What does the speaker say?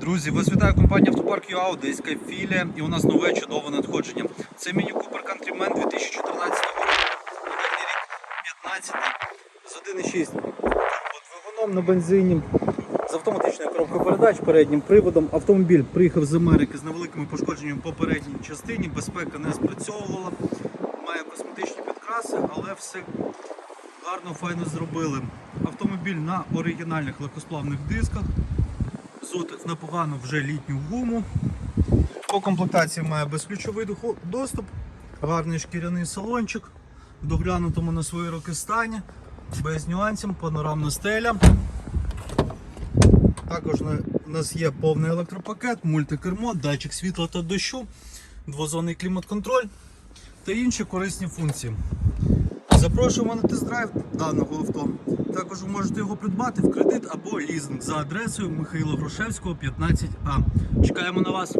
Друзі, вас вітає компанія Автопарк ЮА, Одеська філія, і у нас нове чудове надходження. Це Міні Купер Countryman 2014 року, модельний рік 15 з 1,6 двигуном на бензині, з автоматичною коробкою передач, переднім приводом. Автомобіль приїхав з Америки з невеликими пошкодженнями по передній частині, безпека не спрацьовувала, має косметичні підкраси, але все гарно, файно зробили. Автомобіль на оригінальних легкосплавних дисках. Зотик непогано вже літню гуму. По комплектації має безключовий доступ, гарний шкіряний салончик, в доглянутому на свої роки стані, без нюансів, панорамна стеля. Також у нас є повний електропакет, мультикермо, датчик світла та дощу, двозонний клімат-контроль та інші корисні функції. Запрошуємо на тест-драйв даного авто. Також ви можете його придбати в кредит або лізинг за адресою Михайла Грушевського, 15А. Чекаємо на вас.